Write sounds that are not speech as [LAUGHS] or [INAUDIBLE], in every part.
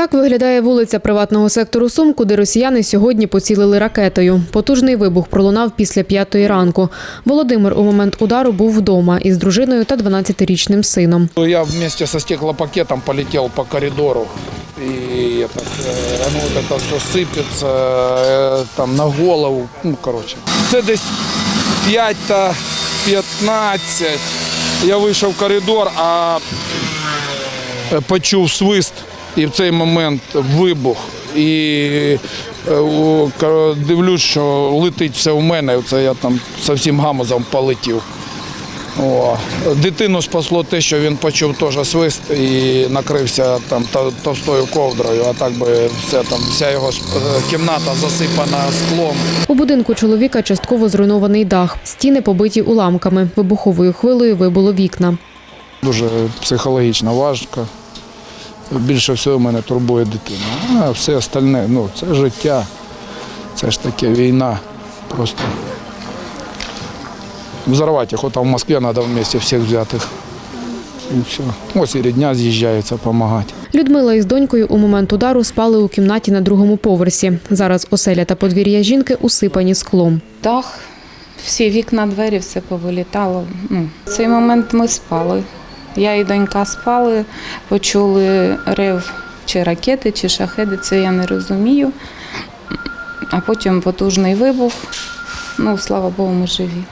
Так виглядає вулиця приватного сектору Сум, куди росіяни сьогодні поцілили ракетою. Потужний вибух пролунав після п'ятої ранку. Володимир у момент удару був вдома із дружиною та 12-річним сином. Я вместе со стеклопакетом полетел по коридору. И это, э, оно вот это все сыпется э, там на голову. Ну, короче. Це десь 5 та 15. Я вийшов в коридор, а е, почув свист і в цей момент вибух. І е, дивлюсь, що летить все в мене. Це я там со всім гамузом полетів. О, дитину спасло те, що він почув теж свист і накрився там товстою ковдрою, а так би все там, вся його е, кімната засипана склом. У будинку чоловіка частково зруйнований дах. Стіни побиті уламками. Вибуховою хвилею вибуло вікна. Дуже психологічно важко. Більше всього мене турбує дитина. А все остальне, ну, це життя, це ж таке війна. Просто взорвати їх, там в Москві треба вместе всіх взятих. І все. Ось і рідня з'їжджається допомагати. Людмила із донькою у момент удару спали у кімнаті на другому поверсі. Зараз оселя та подвір'я жінки усипані склом. Дах, всі вікна, двері, все повилітало. Ну, в цей момент ми спали. Я і донька спали, почули рев чи ракети, чи шахеди, це я не розумію. А потім потужний вибух. Ну, слава Богу, ми живі.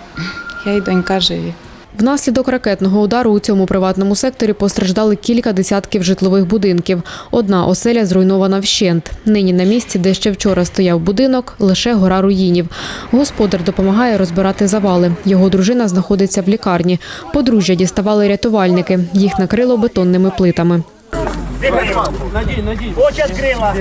Я і донька живі. Внаслідок ракетного удару у цьому приватному секторі постраждали кілька десятків житлових будинків. Одна оселя зруйнована вщент. Нині на місці, де ще вчора стояв будинок, лише гора руїнів. Господар допомагає розбирати завали. Його дружина знаходиться в лікарні. Подружжя діставали рятувальники. Їх накрило бетонними плитами. Очі відкрила.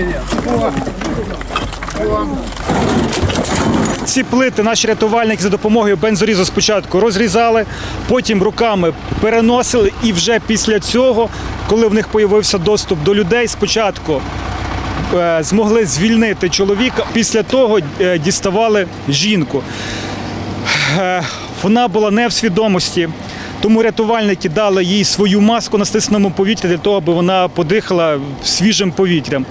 Ці плити наші рятувальники за допомогою бензорізу спочатку розрізали, потім руками переносили, і вже після цього, коли в них появився доступ до людей, спочатку е, змогли звільнити чоловіка. Після того е, діставали жінку. Е, Вона була не в свідомості. Тому рятувальники дали їй свою маску на стисненому повітрі для того, аби вона подихала свіжим повітрям.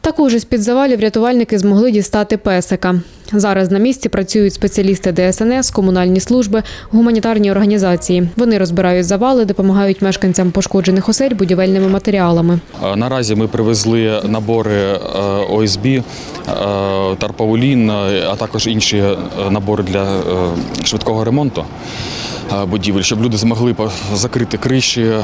Також із під завалів рятувальники змогли дістати песика. Зараз на місці працюють спеціалісти ДСНС, комунальні служби, гуманітарні організації. Вони розбирають завали, допомагають мешканцям пошкоджених осель будівельними матеріалами. Е, Наразі ми привезли набори е, ОСБ, е, тарпаулін, а також інші набори для швидкого ремонту будівель, щоб люди змогли закрити криші, е,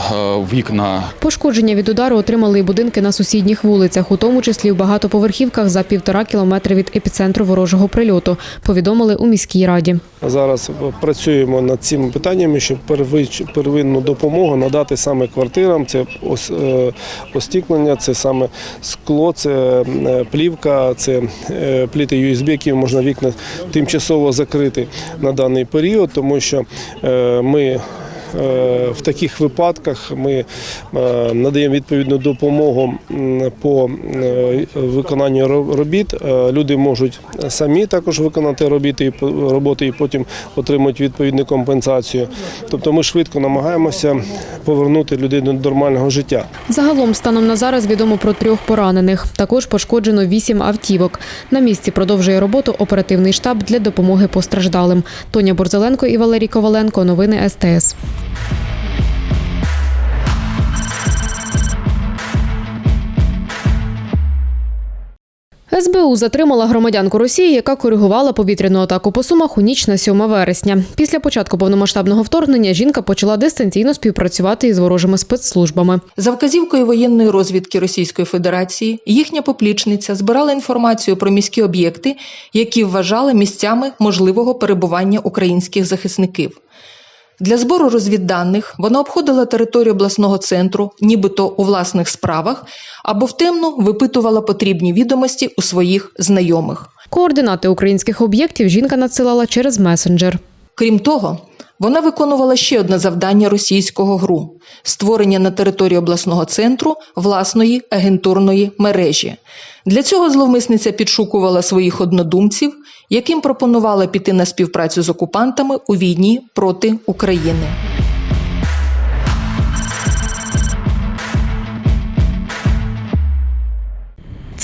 вікна. Пошкодження від удару отримали і будинки на сусідніх вулицях, у тому числі в багатоповерхівках за півтора кілометри від епіцентру ворожого прильоту. Повідомили у міській раді. Зараз працюємо над цими питаннями, щоб первич- первинну допомогу надати саме квартирам. Це ос- е, остіклення, це саме скло, це е, плівка, це е, пліти USB, які можна вікна тимчасово закрити на даний період, тому що е, ми. Е, В таких випадках ми е, надаємо відповідну допомогу по е, виконанню робіт. Люди можуть самі також виконати робіти роботи і потім отримують відповідну компенсацію. Тобто ми швидко намагаємося повернути людей до нормального життя. Загалом станом на зараз відомо про трьох поранених. Також пошкоджено вісім автівок. На місці продовжує роботу оперативний штаб для допомоги постраждалим. Тоня Борзеленко і Валерій Коваленко. Новини СТС. СБУ затримала громадянку Росії, яка коригувала повітряну атаку по сумах у ніч на 7 вересня. Після початку повномасштабного вторгнення жінка почала дистанційно співпрацювати із ворожими спецслужбами. За вказівкою воєнної розвідки Російської Федерації їхня поплічниця збирала інформацію про міські об'єкти, які вважали місцями можливого перебування українських захисників. Для збору розвідданих вона обходила територію обласного центру, нібито у власних справах, або втемно випитувала потрібні відомості у своїх знайомих. Координати українських об'єктів жінка надсилала через месенджер. Крім того, вона виконувала ще одне завдання російського ГРУ створення на території обласного центру власної агентурної мережі. Для цього зловмисниця підшукувала своїх однодумців, яким пропонувала піти на співпрацю з окупантами у війні проти України.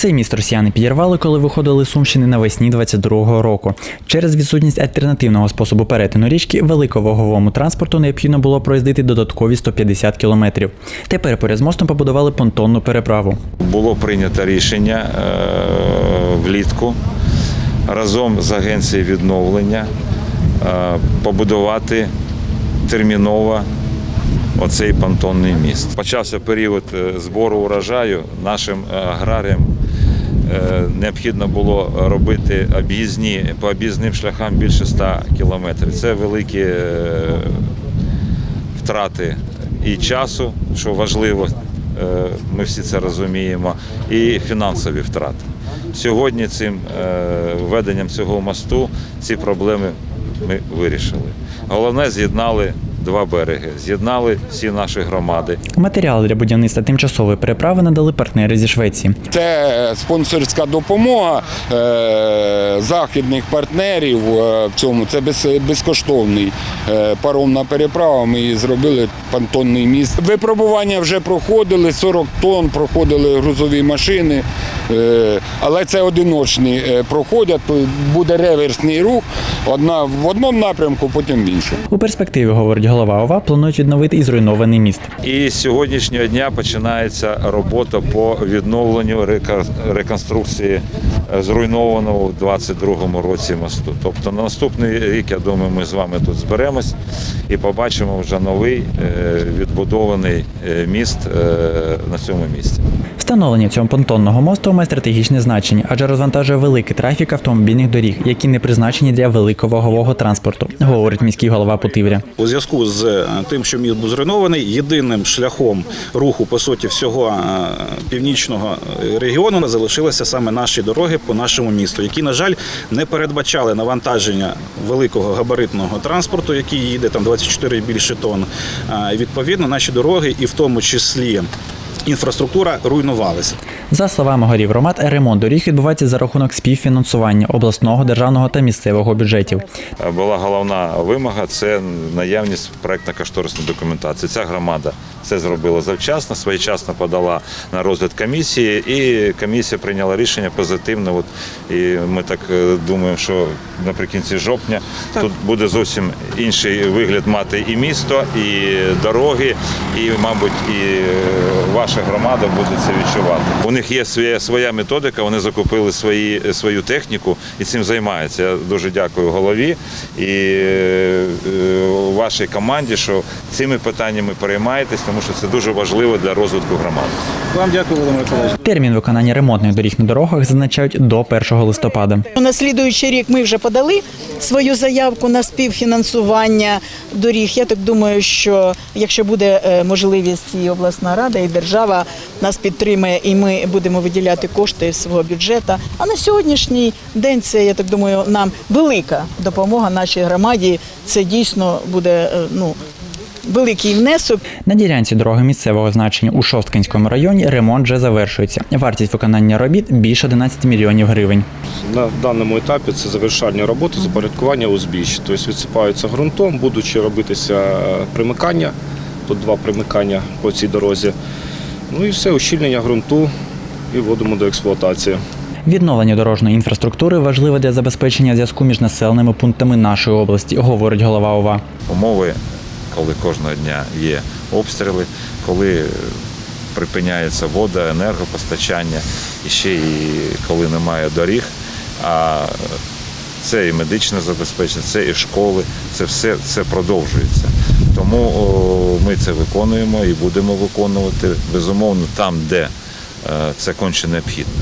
Цей міст росіяни підірвали, коли виходили з Сумщини навесні 22-го року. Через відсутність альтернативного способу перетину річки великоваговому транспорту необхідно було проїздити додаткові 150 кілометрів. Тепер поряд з мостом побудували понтонну переправу. Було прийнято рішення е, влітку разом з агенцією відновлення е, побудувати терміново оцей понтонний міст. Почався період е, збору урожаю. Нашим аграріям необхідно було робити об'їзні по об'їзним шляхам більше 100 кілометрів. Це великі е, втрати і часу, що важливо, е, ми всі це розуміємо, і фінансові втрати. Сьогодні цим е, введенням цього мосту ці проблеми ми вирішили. Головне з'єднали два береги, з'єднали всі наші громади. Матеріали для будівництва тимчасової переправи надали партнери зі Швеції. Це спонсорська допомога е, західних партнерів е, в цьому. Це без, безкоштовний е, паромна переправа. Ми її зробили понтонний міст. Випробування вже проходили, 40 тонн проходили грузові машини, але це одиночні проходять. Буде реверсний рух. Одна в одному напрямку, потім в іншому. У перспективі, говорить голова ОВА, планують відновити і зруйнований міст. І з сьогоднішнього дня починається робота по відновленню реконструкції зруйнованого у 22-му році мосту. Тобто на наступний рік, я думаю, ми з вами тут зберемось і побачимо вже новий е, відбудований е, міст е, на цьому місці. Встановлення цього понтонного мосту має стратегічне значення, адже розвантажує великий трафік автомобільних доріг, які не призначені для великовагового транспорту, говорить міський голова Путивря. У зв'язку з тим, що міст був зруйнований, єдиним шляхом руху по суті всього північного регіону залишилися саме наші дороги по нашому місту, які, на жаль, не передбачали навантаження великого габаритного транспорту, який їде там 24 і більше тонн. Відповідно, наші дороги, і в тому числі інфраструктура, руйнувалися. За словами горів громад, ремонт доріг відбувається за рахунок співфінансування обласного, державного та місцевого бюджетів. Е, була головна вимога це наявність проектно-кошторисної документації. Ця громада це зробила завчасно, своєчасно подала на розгляд комісії, і комісія прийняла рішення позитивне. От і ми так е, думаємо, що наприкінці жовтня тут буде зовсім інший вигляд мати і місто, і дороги, і, мабуть, і е, ваша громада буде це відчувати. У них є своя, своя методика, вони закупили свої, свою техніку і цим займаються. Я дуже дякую голові і е, вашій команді, що цими питаннями переймаєтесь, тому що це дуже важливо для розвитку громади. Вам дякую, Володимир Миколаївич. Термін виконання ремонтних доріг на дорогах зазначають до 1 листопада. На слідуючий рік ми вже подали свою заявку на співфінансування доріг. Я так думаю, що якщо буде е, можливість і обласна рада, і держава нас підтримає, і ми будемо виділяти кошти з свого бюджету. А на сьогоднішній день це я так думаю, нам велика допомога нашій громаді. Це дійсно буде е, ну великий внесок. На ділянці дороги місцевого значення у Шосткинському районі ремонт вже завершується. Вартість виконання робіт більше 11 мільйонів гривень. На даному етапі це завершальні роботи запорядкування узбіч. Тобто відсипаються ґрунтом, будучи робитися е, примикання. Тут два примикання по цій дорозі. Ну і все, ущільнення ґрунту і вводимо до експлуатації. Відновлення дорожньої інфраструктури важливе для забезпечення зв'язку між населеними пунктами нашої області, говорить голова ОВА. Умови, коли кожного дня є обстріли, коли припиняється вода, енергопостачання, і ще і коли немає доріг. А це і медичне забезпечення, це і школи, це все це продовжується. Тому о, ми це виконуємо і будемо виконувати безумовно там, де е, це конче необхідно.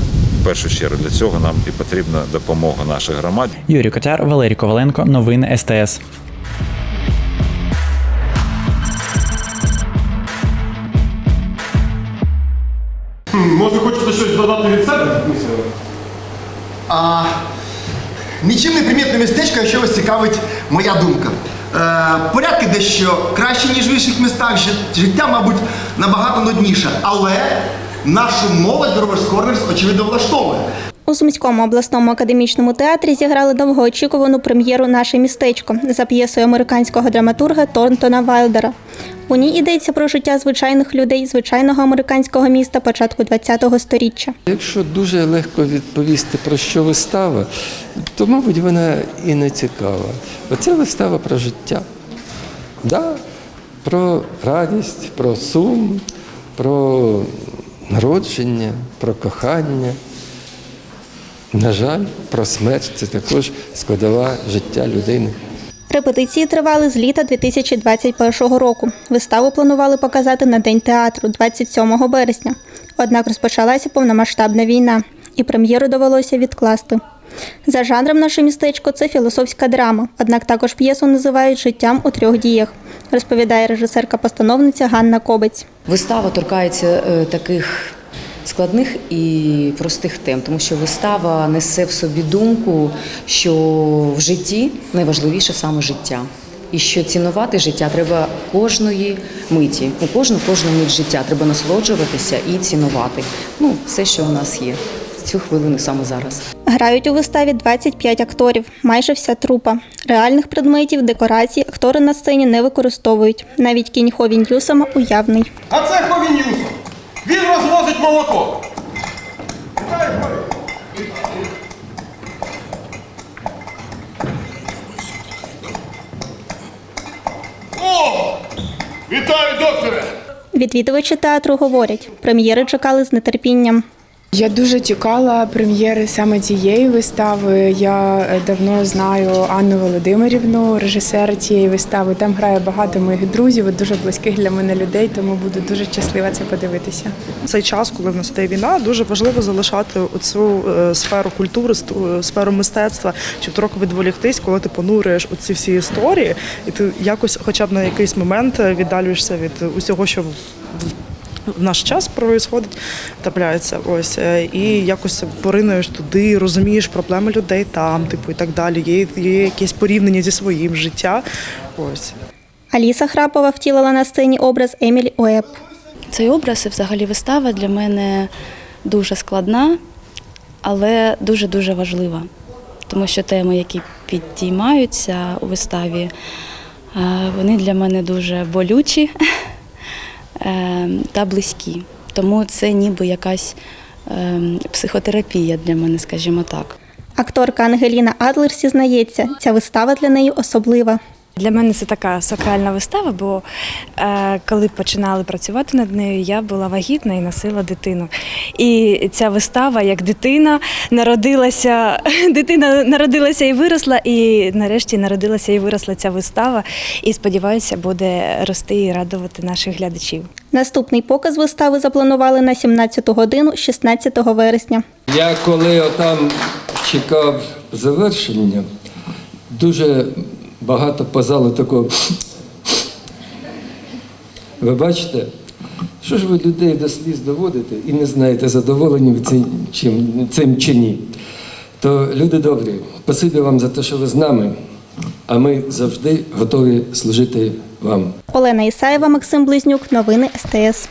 В першу чергу для цього нам і потрібна допомога наших громад. Юрій Котяр, Валерій Коваленко. Новини СТС. А нічим не примітне містечко, якщо вас цікавить моя думка. Е, порядки дещо краще, ніж в інших містах. Життя, мабуть, набагато нудніше. Але нашу молодь Rovers Corners, очевидно влаштовує. У Сумському обласному академічному театрі зіграли довгоочікувану прем'єру Наше містечко за п'єсою американського драматурга Торнтона Вайлдера. У ній йдеться про життя звичайних людей звичайного американського міста початку ХХ століття. Якщо дуже легко відповісти про що вистава, то, мабуть, вона і не цікава. Оце вистава про життя. Да, про радість, про сум, про народження, про кохання. На жаль, про смерть це також складова життя людини. Репетиції тривали з літа 2021 року. Виставу планували показати на День театру 27 березня. Однак розпочалася повномасштабна війна, і прем'єру довелося відкласти. За жанром наше містечко це філософська драма, однак також п'єсу називають життям у трьох діях, розповідає режисерка-постановниця Ганна Кобець. Вистава торкається е, таких складних і простих тем, тому що вистава несе в собі думку, що в житті найважливіше саме життя. І що цінувати життя треба кожної миті. У кожну кожну мить життя треба насолоджуватися і цінувати. Ну, все, що у нас є в цю хвилину саме зараз. Грають у виставі 25 акторів, майже вся трупа. Реальних предметів, декорацій актори на сцені не використовують. Навіть кінь Хові Ньюсома уявний. А це Ховінюсов. Він розвозить молоко. О! Вітаю, докторе! Відвідувачі театру говорять, прем'єри чекали з нетерпінням. Я дуже чекала прем'єри саме цієї вистави. Я е, давно знаю Анну Володимирівну, режисера цієї вистави. Там грає багато моїх друзів, дуже близьких для мене людей, тому буду дуже щаслива це подивитися. цей час, коли в нас йде війна, дуже важливо залишати оцю е, сферу культури, е, сферу мистецтва, щоб трохи відволіктись, коли ти понурюєш оці всі історії, і ти якось, хоча б на якийсь момент, віддалюєшся від усього, що в- наш час происходить, трапляється ось е, і якось поринуєш туди, розумієш проблеми людей там, типу і так далі. Є, є якесь порівняння зі своїм життя. Ось. Аліса Храпова втілила на сцені образ Емілі Оеб. Цей образ і взагалі вистава для мене дуже складна, але дуже-дуже важлива. Тому що теми, які підіймаються у виставі, е, вони для мене дуже болючі [LAUGHS] та близькі. Тому це ніби якась е, психотерапія для мене, скажімо так. Акторка Ангеліна Адлер зізнається, ця вистава для неї особлива. Для мене це така сакральна вистава, бо е, коли починали працювати над нею, я була вагітна і носила дитину. І ця вистава, як дитина, народилася, [LAUGHS] дитина народилася і виросла, і нарешті народилася і виросла ця вистава. І сподіваюся, буде рости і радувати наших глядачів. Наступний показ вистави запланували на 17 годину 16 вересня. Я коли отам чекав завершення, дуже багато по залу такого. Ви бачите, що ж ви людей до сліз доводите і не знаєте, задоволені ви цим, чим, цим чи ні. То люди добрі, спасибі вам за те, що ви з нами, а ми завжди готові служити вам. Олена Ісаєва, Максим Близнюк. Новини СТС.